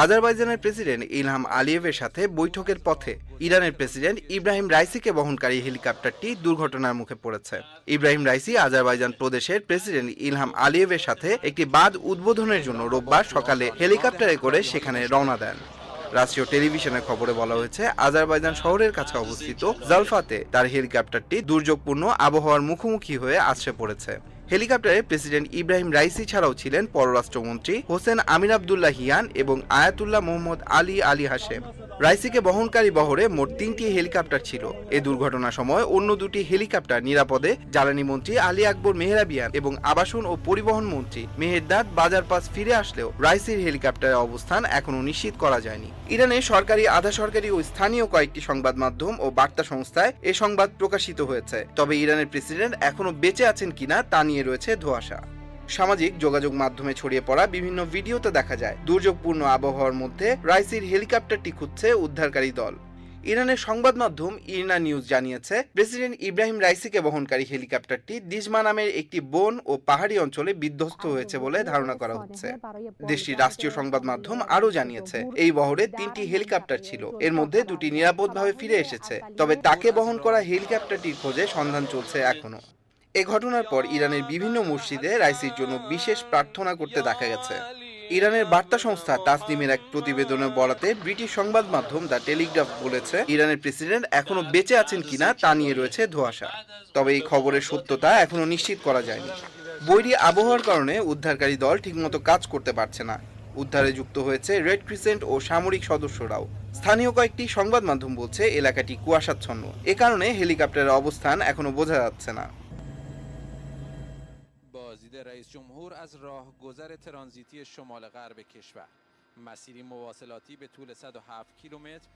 আজারবাইজানের president Ilham আলিয়েভের সাথে বৈঠকের পথে ইরানের প্রেসিডেন্ট ইব্রাহিম রাইসিকে বহনকারী হেলিকপ্টারটি দুর্ঘটনার মুখে পড়েছে। ইব্রাহিম রাইসি আজারবাইজান প্রদেশের প্রেসিডেন্ট ইলহাম আলিয়েভের সাথে একটি বাঁধ উদ্বোধনের জন্য রোববার সকালে হেলিকপ্টারে করে সেখানে রওনা দেন। রাষ্ট্রীয় টেলিভিশনের খবরে বলা হয়েছে, আজারবাইজান শহরের কাছে অবস্থিত জালফাতে তার হেলিকপ্টারটি দুর্যোগপূর্ণ আবহাওয়ার মুখোমুখি হয়ে আছড়ে পড়েছে। হেলিকপ্টারে প্রেসিডেন্ট ইব্রাহিম রাইসি ছাড়াও ছিলেন পররাষ্ট্রমন্ত্রী হোসেন আমির আবদুল্লাহ হিয়ান এবং Ayatollah Mohammad Ali Ali Hashem. রাইসিকে বহনকারী বহরে মোট তিনটি হেলিকপ্টার ছিল। এ দুর্ঘটনার সময় অন্য দুটি হেলিকপ্টার নিরাপদে জ্বালানি মন্ত্রী আলী আকবর মেহরাবিয়ান এবং আবাসন ও পরিবহন মন্ত্রী মেহেরদাদ বাজার পাস ফিরে আসলেও রাইসির হেলিকপ্টারের অবস্থান এখনও নিশ্চিত করা যায়নি। ইরানের সরকারি, আধা সরকারি ও স্থানীয় কয়েকটি সংবাদ মাধ্যম ও বার্তা সংস্থায় এ সংবাদ প্রকাশিত হয়েছে। তবে ইরানের প্রেসিডেন্ট এখনও বেঁচে আছেন কিনা তা নিয়ে রয়েছে ধোঁয়াশা। সামাজিক যোগাযোগ মাধ্যমে ছড়িয়ে পড়া বিভিন্ন ভিডিওতে দেখা যায়, দুর্যোগপূর্ণ আবহাওয়ার মধ্যে রাইসির হেলিকপ্টারটি খুঁজছে উদ্ধারকারী দল। ইরানের সংবাদ মাধ্যম ইরনা নিউজ জানিয়েছে, প্রেসিডেন্ট ইব্রাহিম রাইসিকে বহনকারী হেলিকপ্টারটি দিজমা নামের একটি বন ও পাহাড়ি অঞ্চলে বিধ্বস্ত হয়েছে বলে ধারণা করা হচ্ছে। দেশটির রাষ্ট্রীয় সংবাদ মাধ্যম আরও জানিয়েছে, এই বহরে তিনটি হেলিকপ্টার ছিল, এর মধ্যে দুটি নিরাপদভাবে ফিরে এসেছে, তবে তাকে বহন করা হেলিকপ্টারটির খোঁজে সন্ধান চলছে এখনও এ ঘটনার পর ইরানের বিভিন্ন মসজিদে রাইসির জন্য বিশেষ প্রার্থনা করতে দেখা গেছে। ইরানের বার্তা সংস্থা তাসনিমের এক প্রতিবেদনে বলাতে ব্রিটিশ সংবাদ মাধ্যম দ্য টেলিগ্রাফ বলেছে, ইরানের প্রেসিডেন্ট এখনও বেঁচে আছেন কিনা তা নিয়ে রয়েছে ধোয়াশা। তবে এই খবরের সত্যতা এখনও নিশ্চিত করা যায়নি। বৈরী আবহাওয়ার কারণে উদ্ধারকারী দল ঠিকমতো কাজ করতে পারছে না। উদ্ধারে যুক্ত হয়েছে রেড ক্রিসেন্ট ও সামরিক সদস্যরাও। স্থানীয় কয়েকটি সংবাদ মাধ্যম বলছে, এলাকাটি কুয়াশাচ্ছন্ন। এ কারণে হেলিকপ্টারের অবস্থান এখনও বোঝা যাচ্ছে না। رئیس جمهور از راهگذر ترانزیتی شمال غرب کشور. مسیری مواصلاتی به طول 107 کیلومتر